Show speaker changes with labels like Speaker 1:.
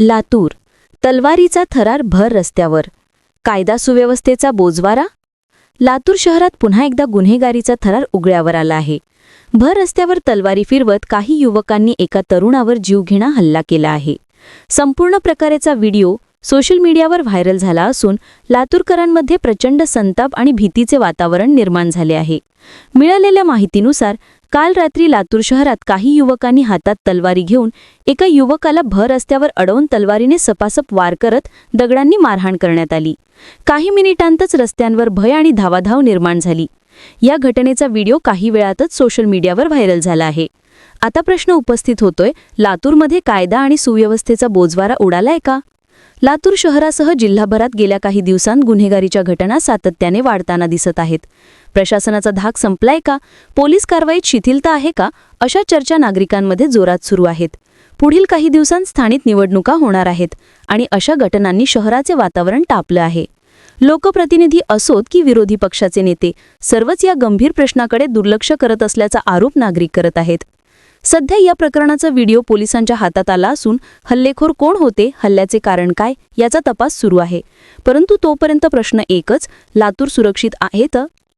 Speaker 1: लातूर. तलवारीचा थरार भर रस्त्यावर. कायदा सुव्यवस्थेचा बोजवारा? लातूर शहरात पुन्हा एकदा गुन्हेगारीचा थरार उघड्यावर आला आहे. भर रस्त्यावर तलवारी फिरवत काही युवकांनी एका तरुणावर जीवघेणा हल्ला केला आहे. संपूर्ण प्रकारेचा व्हिडिओ सोशल मीडियावर व्हायरल झाला असून लातूरकरांमध्ये प्रचंड संताप आणि भीतीचे वातावरण निर्माण झाले आहे. मिळालेल्या माहितीनुसार काल रात्री लातूर शहरात काही युवकांनी हातात तलवारी घेऊन एका युवकाला भर रस्त्यावर अडवून तलवारीने सपासप वार करत दगडांनी मारहाण करण्यात आली. काही मिनिटांतच रस्त्यांवर भय आणि धावाधाव निर्माण झाली. या घटनेचा व्हिडिओ काही वेळातच सोशल मीडियावर व्हायरल झाला आहे. आता प्रश्न उपस्थित होतोय लातूरमध्ये कायदा आणि सुव्यवस्थेचा बोजवारा उडालाय का? लातूर शहरासह जिल्हाभरात गेल्या काही दिवसांत गुन्हेगारीच्या घटना सातत्याने वाढताना दिसत आहेत. प्रशासनाचा धाक संपलाय का? पोलीस कारवाईत शिथिलता आहे का? अशा चर्चा नागरिकांमध्ये जोरात सुरू आहेत. पुढील काही दिवसांत स्थानिक निवडणुका होणार आहेत आणि अशा घटनांनी शहराचे वातावरण टापलं आहे. लोकप्रतिनिधी असोत की विरोधी पक्षाचे नेते सर्वच या गंभीर प्रश्नाकडे दुर्लक्ष करत असल्याचा आरोप नागरिक करत आहेत. सध्या या प्रकरणाचा व्हिडिओ पोलिसांच्या हातात आला असून हल्लेखोर कोण होते हल्ल्याचे कारण काय याचा तपास सुरू आहे. परंतु तोपर्यंत प्रश्न एकच लातूर सुरक्षित आहे तर?